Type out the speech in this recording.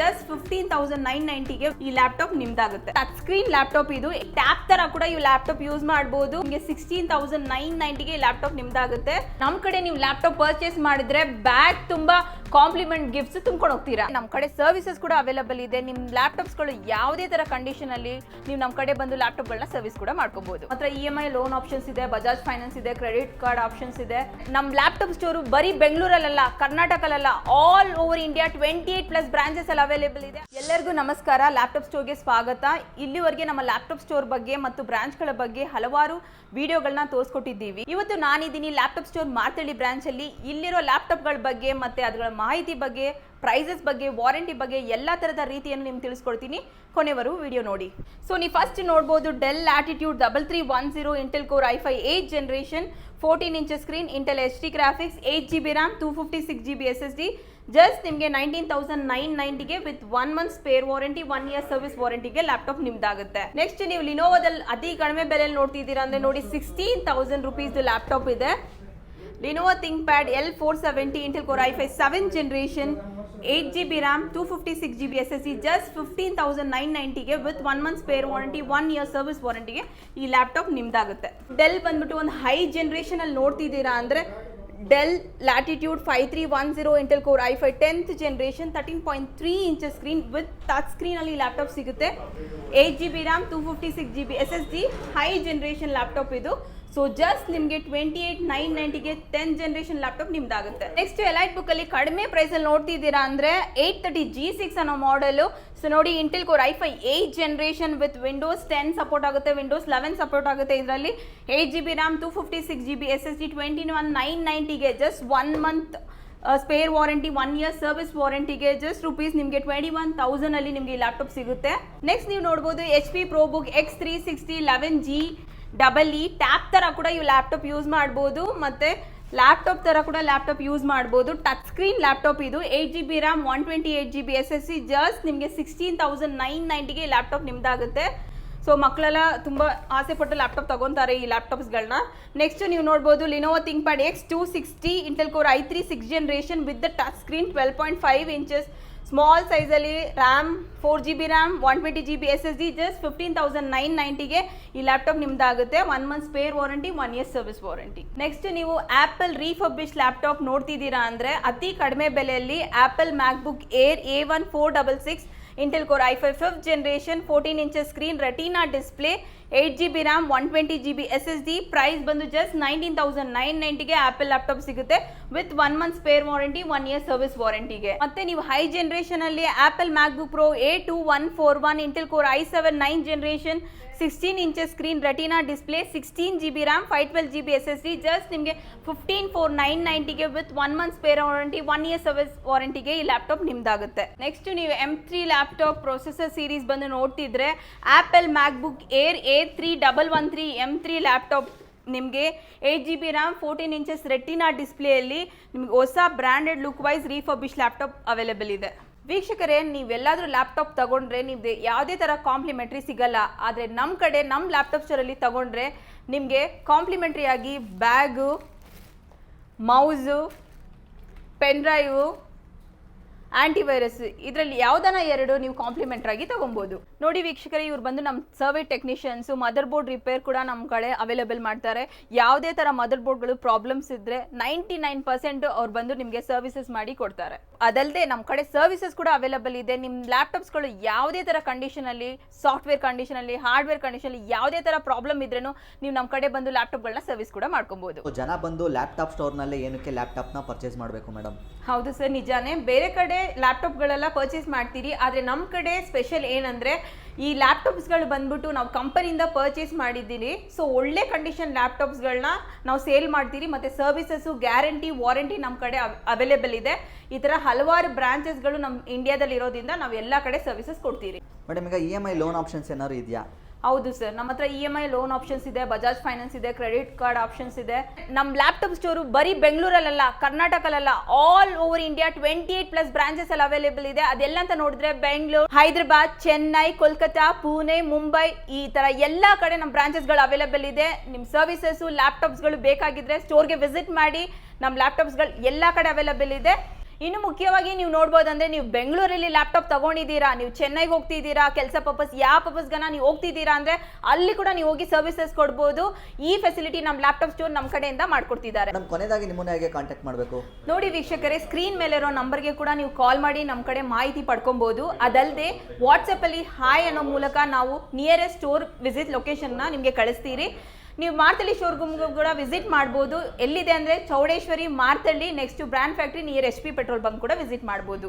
Just fifteen thousand nine ನೈಂಟಿಗೆ ಈ laptop ನಿಮ್ದಾಗುತ್ತೆ. ಟಚ್ ಸ್ಕ್ರೀನ್ ಲ್ಯಾಪ್ಟಾಪ್ ಇದು. ಟ್ಯಾಪ್ ತರ ಕೂಡ ಈ ಲ್ಯಾಪ್ಟಾಪ್ ಯೂಸ್ ಮಾಡಬಹುದು ನಿಮಗೆ ಸಿಕ್ಸ್ಟೀನ್ ತೌಸಂಡ್ ನೈನ್ ನೈಂಟಿಗೆ ಲ್ಯಾಪ್ಟಾಪ್ ನಿಮ್ದಾಗುತ್ತೆ. ನಮ್ಮ ಕಡೆ ನೀವು ಲ್ಯಾಪ್ಟಾಪ್ ಪರ್ಚೇಸ್ ಮಾಡಿದ್ರೆ ಬ್ಯಾಗ್ ತುಂಬಾ ಕಾಂಪ್ಲಿಮೆಂಟ್ ಗಿಫ್ಟ್ಸ್ ತುಂಬ್ಕೊಂಡು ಹೋಗ್ತೀರಾ. ನಮ್ಮ ಕಡೆ ಸರ್ವಿಸಸ್ ಕೂಡ ಅವೈಲಬಲ್ ಇದೆ. ನಿಮ್ಮ ಲ್ಯಾಪ್ಟಾಪ್ಸ್ಗಳು ಯಾವುದೇ ತರ ಕಂಡೀಷನ್ ಅಲ್ಲಿ ನೀವು ನಮ್ಮ ಕಡೆ ಬಂದು ಲ್ಯಾಪ್ಟಾಪ್ಗಳನ್ನ ಸರ್ವಿಸ್ ಕೂಡ ಮಾಡ್ಕೋಬಹುದು ಮಾತ್ರ E M I loan options ಇದೆ ಬಜಾಜ್ ಫೈನಾನ್ಸ್ ಇದೆ ಕ್ರೆಡಿಟ್ ಕಾರ್ಡ್ ಆಪ್ಷನ್ಸ್ ಇದೆ. ನಮ್ಮ ಲ್ಯಾಪ್ಟಾಪ್ ಸ್ಟೋರು ಬರೀ ಬೆಂಗಳೂರಲ್ಲ ಕರ್ನಾಟಕಲ್ಲ all over India twenty eight plus branches ಅಲ್ಲಿ ಅವೈಲೇಬಲ್ ಇದೆ. ಎಲ್ಲರಿಗೂ ನಮಸ್ಕಾರ. ಲ್ಯಾಪ್ಟಾಪ್ ಸ್ಟೋರ್ಗೆ ಸ್ವಾಗತ. ಇಲ್ಲಿವರೆಗೆ ನಮ್ಮ ಲ್ಯಾಪ್ಟಾಪ್ ಸ್ಟೋರ್ ಬಗ್ಗೆ ಮತ್ತು ಬ್ರಾಂಚ್ಗಳ ಬಗ್ಗೆ ಹಲವಾರು ವಿಡಿಯೋಗಳನ್ನ ತೋರಿಸ್ಕೊಟ್ಟಿದ್ದೀವಿ. ಇವತ್ತು ನಾನಿದ್ದೀನಿ ಲ್ಯಾಪ್ಟಾಪ್ ಸ್ಟೋರ್ ಮಾರ್ತಳ್ಳಿ ಬ್ರಾಂಚಲ್ಲಿ ಇಲ್ಲಿರೋ ಲ್ಯಾಪ್ಟಾಪ್ಗಳ ಬಗ್ಗೆ ಮತ್ತೆ ಅದರ ಮಾಹಿತಿ ಬಗ್ಗೆ ಪ್ರೈಸಸ್ ಬಗ್ಗೆ ವಾರಂಟಿ ಬಗ್ಗೆ ಎಲ್ಲ ಥರದ ರೀತಿಯನ್ನು ನಿಮ್ಗೆ ತಿಳಿಸ್ಕೊಡ್ತೀನಿ. ಕೊನೆವರೆಗೂ ವಿಡಿಯೋ ನೋಡಿ. ಸೊ ನೀವು ಫಸ್ಟ್ ನೋಡ್ಬೋದು Dell Latitude double three one zero Intel core I five eight generation fourteen inches screen Intel H D graphics eight G B RAM two fifty six G B S S D just ನಿಮಗೆ nineteen thousand nine ನೈಂಟಿಗೆ with one month spare warranty one year service ವಾರಂಟಿಗೆ laptop ನಿಮ್ದಾಗುತ್ತೆ. Next ನೀವು ಲಿನೋವಾದಲ್ಲಿ ಅತಿ ಕಡಿಮೆ ಬೆಲೆಯಲ್ಲಿ ನೋಡ್ತಿದ್ದೀರಾ ಅಂದ್ರೆ ನೋಡಿ ಸಿಕ್ಸ್ಟೀನ್ ತೌಸಂಡ್ ರುಪೀಸ್ ಲ್ಯಾಪ್ಟಾಪ್ ಇದೆ. Lenovo ThinkPad L four seventy Intel core I five seven generation eight G B RAM two fifty six G B S S C just fifteen thousand nine ನೈಂಟಿಗೆ with one month spare warranty one year service ವಾರಂಟಿಗೆ ಈ laptop ನಿಮ್ದಾಗುತ್ತೆ. Del ಬಂದ್ಬಿಟ್ಟು ಒಂದು high generation ಅಲ್ಲಿ ನೋಡ್ತಿದ್ದೀರಾ ಅಂದ್ರೆ Dell Latitude five three one zero Intel core I five tenth generation thirteen point three inches screen with touch ಸ್ಕ್ರೀನಲ್ಲಿ laptop ಸಿಗುತ್ತೆ. Eight G B RAM two fifty six G B S S D high generation laptop ಇದು. So just ನಿಮಗೆ twenty eight nine ನೈಂಟಿಗೆ ten generation laptop ನಿಮ್ದಾಗುತ್ತೆ. Next EliteBook ಅಲ್ಲಿ ಕಡಿಮೆ price ಅಲ್ಲಿ ನೋಡ್ತಿದ್ದೀರಾ ಅಂದ್ರೆ ಏಟ್ ತರ್ಟಿ ಜಿ ಸಿಕ್ಸ್ ಅನ್ನೋ ಮಾಡೆಲ್ ಸೊ ನೋಡಿ Intel core I five eight generation with Windows ten support ಆಗುತ್ತೆ ವಿಂಡೋಸ್ ಲೆವೆನ್ ಸಪೋರ್ಟ್ ಆಗುತ್ತೆ ಇದರಲ್ಲಿ. Eight G B RAM two fifty six G B S S D twenty one nine ನೈಂಟಿಗೆ just one month spare warranty one year service ವಾರಂಟಿಗೆ just rupees ನಿಮಗೆ twenty one thousand ಅಲ್ಲಿ ನಿಮಗೆ laptop ಸಿಗುತ್ತೆ. Next ನೀವು ನೋಡ್ಬೋದು H P ProBook X three sixty eleven G double E tab ತರ ಕೂಡ ಇವು laptop use ಮಾಡ್ಬೋದು, ಮತ್ತೆ ಲ್ಯಾಪ್ಟಾಪ್ ತರ ಕೂಡ ಲ್ಯಾಪ್ಟಾಪ್ ಯೂಸ್ ಮಾಡ್ಬೋದು. ಟಚ್ ಸ್ಕ್ರೀನ್ ಲ್ಯಾಪ್ಟಾಪ್ ಇದು eight G B RAM one twenty eight G B S S C just ನಿಮಗೆ ಸಿಕ್ಸ್ಟೀನ್ ತೌಸಂಡ್ ನೈನ್ ನೈಂಟಿಗೆ ಲ್ಯಾಪ್ಟಾಪ್ ನಿಮ್ದಾಗುತ್ತೆ. ಸೊ ಮಕ್ಕಳೆಲ್ಲ ತುಂಬ ಆಸೆ ಪಟ್ಟು ಲ್ಯಾಪ್ಟಾಪ್ ತಗೊಂತಾರೆ ಈ ಲ್ಯಾಪ್ಟಾಪ್ಸ್ಗಳನ್ನ ನೆಕ್ಸ್ಟ್ ನೀವು ನೋಡ್ಬೋದು Lenovo ThinkPad X two sixty Intel core I three six generation with the touch screen twelve point five inches small ಸೈಜಲ್ಲಿ RAM four G B RAM one twenty G B S S D just fifteen thousand nine ನೈಂಟಿಗೆ ಈ laptop ನಿಮ್ದಾಗುತ್ತೆ. One month spare warranty one year service warranty next ನೀವು Apple refurbish laptop ನೋಡ್ತಿದ್ದೀರಾ ಅಂದರೆ ಅತಿ ಕಡಿಮೆ ಬೆಲೆಯಲ್ಲಿ Apple MacBook air A one four double six Intel core I five fifth generation fourteen inches screen retina display eight G B RAM one twenty G B S S D price ಬಂದು just nineteen thousand nine ನೈಂಟಿಗೆ Apple laptop ಸಿಗುತ್ತೆ with one month spare warranty one year service ವಾರಂಟಿಗೆ ಮತ್ತೆ ನೀವು high generation ಅಲ್ಲಿ Apple MacBook pro A two one four one Intel core I seven nine generation sixteen inches screen retina display sixteen G B RAM five twelve G B S S D just ನಿಮಗೆ fifteen four nine ನೈಂಟಿಗೆ with one month spare warranty one year service ವಾರಂಟಿಗೆ ಈ laptop ನಿಮ್ದಾಗುತ್ತೆ. Next ನೀವು M three laptop processor series ಬಂದು ನೋಡ್ತಿದ್ರೆ Apple MacBook air A three double one three M three laptop ನಿಮಗೆ eight G B RAM fourteen inches retina ಡಿಸ್ಪ್ಲೇಯಲ್ಲಿ ನಿಮಗೆ ಹೊಸ branded look wise refurbish laptop available ಇದೆ. ವೀಕ್ಷಕರೇ, ನೀವೆಲ್ಲಾದರೂ laptop ತಗೊಂಡ್ರೆ ನೀವು ಯಾವುದೇ ಥರ ಕಾಂಪ್ಲಿಮೆಂಟ್ರಿ ಸಿಗಲ್ಲ. ಆದರೆ ನಮ್ಮ ಕಡೆ ನಮ್ಮ ಲ್ಯಾಪ್ಟಾಪ್ ಸ್ಟೋರಲ್ಲಿ ತಗೊಂಡ್ರೆ ನಿಮಗೆ ಕಾಂಪ್ಲಿಮೆಂಟ್ರಿ ಆಗಿ bag mouse pen drive antivirus ಇದರಲ್ಲಿ ಯಾವ್ದನ ಎರಡು ನೀವು ಕಾಂಪ್ಲಿಮೆಂಟ್ ಆಗಿ ತಗೊಬೋದು. ನೋಡಿ ವೀಕ್ಷಕರೇ ಇವ್ರು ಬಂದು ನಮ್ಮ ಸರ್ವೆ ಟೆಕ್ನಿಷಿಯನ್ಸು ಮದರ್ ಬೋರ್ಡ್ ರಿಪೇರ್ ಕೂಡ ನಮ್ಮ ಕಡೆ ಅವೈಲೇಬಲ್ ಮಾಡ್ತಾರೆ. ಯಾವುದೇ ಥರ ಮದರ್ ಬೋರ್ಡ್ಗಳು ಪ್ರಾಬ್ಲಮ್ಸ್ ಇದ್ರೆ ನೈಂಟಿ ನೈನ್ ಪರ್ಸೆಂಟ್ ಅವ್ರು ಬಂದು ನಿಮಗೆ ಸರ್ವಿಸಸ್ ಮಾಡಿ ಕೊಡ್ತಾರೆ. ಅದಲ್ಲದೆ ನಮ್ಮ ಕಡೆ ಸರ್ವಿಸಸ್ ಕೂಡ ಅವೈಲೇಬಲ್ ಇದೆ. ನಿಮ್ಮ ಲ್ಯಾಪ್ಟಾಪ್ಸ್ಗಳು ಯಾವುದೇ ಥರ ಕಂಡೀಷನಲ್ಲಿ ಸಾಫ್ಟ್ವೇರ್ ಕಂಡೀಷನಲ್ಲಿ ಹಾರ್ಡ್ವೇರ್ ಕಂಡೀಷನಲ್ಲಿ ಯಾವುದೇ ಥರ ಪ್ರಾಬ್ಲಮ್ ಇದ್ರೂ ನೀವು ನಮ್ಮ ಕಡೆ ಬಂದು ಲ್ಯಾಪ್ಟಾಪ್ಗಳನ್ನ ಸರ್ವಿಸ್ ಕೂಡ ಮಾಡ್ಕೊಬೋದು. ಜನ ಬಂದು ಲ್ಯಾಪ್ಟಾಪ್ ಸ್ಟೋರ್ನಲ್ಲೇ ಏನಕ್ಕೆ ಲ್ಯಾಪ್ಟಾಪ್ನ ಪರ್ಚೇಸ್ ಮಾಡಬೇಕು ಮೇಡಮ್ ಹೌದು ಸರ್ ನಿಜಾನೇ ಬೇರೆ ಕಡೆ ಲ್ಯಾಪ್ಟಾಪ್ಗಳೆಲ್ಲ ಪರ್ಚೇಸ್ ಮಾಡ್ತೀರಿ. ಆದರೆ ನಮ್ಮ ಕಡೆ ಸ್ಪೆಷಲ್ ಏನಂದರೆ, ಈ ಲ್ಯಾಪ್ಟಾಪ್ಸ್ಗಳು ಬಂದ್ಬಿಟ್ಟು ನಾವು ಕಂಪನಿಯಿಂದ ಪರ್ಚೇಸ್ ಮಾಡಿದ್ದೀರಿ. ಸೊ ಒಳ್ಳೆ ಕಂಡೀಷನ್ ಲ್ಯಾಪ್ಟಾಪ್ಸ್ಗಳನ್ನ ನಾವು ಸೇಲ್ ಮಾಡ್ತೀರಿ. ಮತ್ತು ಸರ್ವಿಸಸ್ಸು ಗ್ಯಾರಂಟಿ ವಾರಂಟಿ ನಮ್ಮ ಕಡೆ ಅವೈಲೇಬಲ್ ಇದೆ. ಈ ಥರ ಹಲವಾರು ಬ್ರಾಂಚಸ್ಗಳು ನಮ್ಮ ಇಂಡಿಯಾದಲ್ಲಿ ಇರೋದ್ರಿಂದ ನಾವು ಎಲ್ಲ ಕಡೆ ಸರ್ವಿಸಸ್ ಕೊಡ್ತೀರಿ. ಮೇಡಮ್ ಈಗ E M I loan options ಏನಾದ್ರು ಇದೆಯಾ? ಹೌದು ಸರ್. ನಮ್ಮ ಹತ್ರ E M I loan options ಇದೆ ಬಜಾಜ್ ಫೈನಾನ್ಸ್ ಇದೆ ಕ್ರೆಡಿಟ್ ಕಾರ್ಡ್ ಆಪ್ಷನ್ಸ್ ಇದೆ. ನಮ್ಮ ಲ್ಯಾಪ್ಟಾಪ್ ಸ್ಟೋರು ಬರೀ ಬೆಂಗಳೂರಲ್ಲ ಕರ್ನಾಟಕಲ್ಲ all over India twenty eight plus branches ಅಲ್ಲಿ ಅವೈಲೇಬಲ್ ಇದೆ. ಅದೆಲ್ಲ ಅಂತ ನೋಡಿದ್ರೆ ಬೆಂಗಳೂರು, ಹೈದರಾಬಾದ್, ಚೆನ್ನೈ ಕೋಲ್ಕತ್ತಾ ಪುಣೆ, ಮುಂಬೈ, ಈ ತರ ಎಲ್ಲಾ ಕಡೆ ನಮ್ಮ ಬ್ರಾಂಚಸ್ಗಳು ಅವೈಲೇಬಲ್ ಇದೆ. ನಿಮ್ಮ ಸರ್ವಿಸಸ್ ಲ್ಯಾಪ್ಟಾಪ್ಸ್ಗಳು ಬೇಕಾಗಿದ್ರೆ ಸ್ಟೋರ್ಗೆ ವಿಸಿಟ್ ಮಾಡಿ ನಮ್ಮ ಲ್ಯಾಪ್ಟಾಪ್ಸ್ಗಳು ಎಲ್ಲ ಕಡೆ ಅವೈಲೇಬಲ್ ಇದೆ. ಇನ್ನು ಮುಖ್ಯವಾಗಿ ನೀವು ನೋಡ್ಬೋದು ಅಂದ್ರೆ ನೀವು ಬೆಂಗಳೂರಲ್ಲಿ ಲ್ಯಾಪ್ಟಾಪ್ ತಗೊಂಡಿದ್ದೀರಾ ನೀವು ಚೆನ್ನೈಗೆ ಹೋಗ್ತಿದ್ದೀರಾ ಕೆಲಸ ಪರ್ಪಸ್ ಯಾವ ಪರ್ಪಸ್ಗನ ನೀವು ಹೋಗ್ತಿದ್ದೀರಾ ಅಂದ್ರೆ ಅಲ್ಲಿ ಕೂಡ ನೀವು ಹೋಗಿ ಸರ್ವಿಸಸ್ ಕೊಡ್ಬೋದು. ಈ ಫೆಸಿಲಿಟಿ ನಮ್ಮ ಲ್ಯಾಪ್ಟಾಪ್ ಸ್ಟೋರ್ ನಮ್ಮ ಕಡೆಯಿಂದ ಮಾಡ್ಕೊಡ್ತಿದ್ದಾರೆ. ನಮ್ಮ ಕೊನೆಯದಾಗಿ ನಿಮ್ಮನ್ನ ಹೇಗೆ ಕಾಂಟ್ಯಾಕ್ಟ್ ಮಾಡಬೇಕು? ನೋಡಿ ವೀಕ್ಷಕರೇ ಸ್ಕ್ರೀನ್ ಮೇಲಿರೋ ನಂಬರ್ಗೆ ಕೂಡ ನೀವು ಕಾಲ್ ಮಾಡಿ ನಮ್ಮ ಕಡೆ ಮಾಹಿತಿ ಪಡ್ಕೊಬಹುದು ಅದಲ್ಲದೆ ವಾಟ್ಸಪ್ಪಲ್ಲಿ ಹಾಯ್ ಅನ್ನೋ ಮೂಲಕ ನಾವು ನಿಯರೆಸ್ಟ್ ಸ್ಟೋರ್ ವಿಸಿಟ್ ಲೊಕೇಶನ್ನ ನಿಮಗೆ ಕಳಿಸ್ತೀರಿ. ನೀವು ಮಾರ್ತಳ್ಳಿ ಶೋರ್ಗೂಮ್ಗೂ ಕೂಡ ವಿಸಿಟ್ ಮಾಡ್ಬೋದು. ಎಲ್ಲಿದೆ ಅಂದರೆ Chowdeshwari Marathahalli next brand factory near H P petrol bunk ಕೂಡ ವಿಸಿಟ್ ಮಾಡ್ಬೋದು.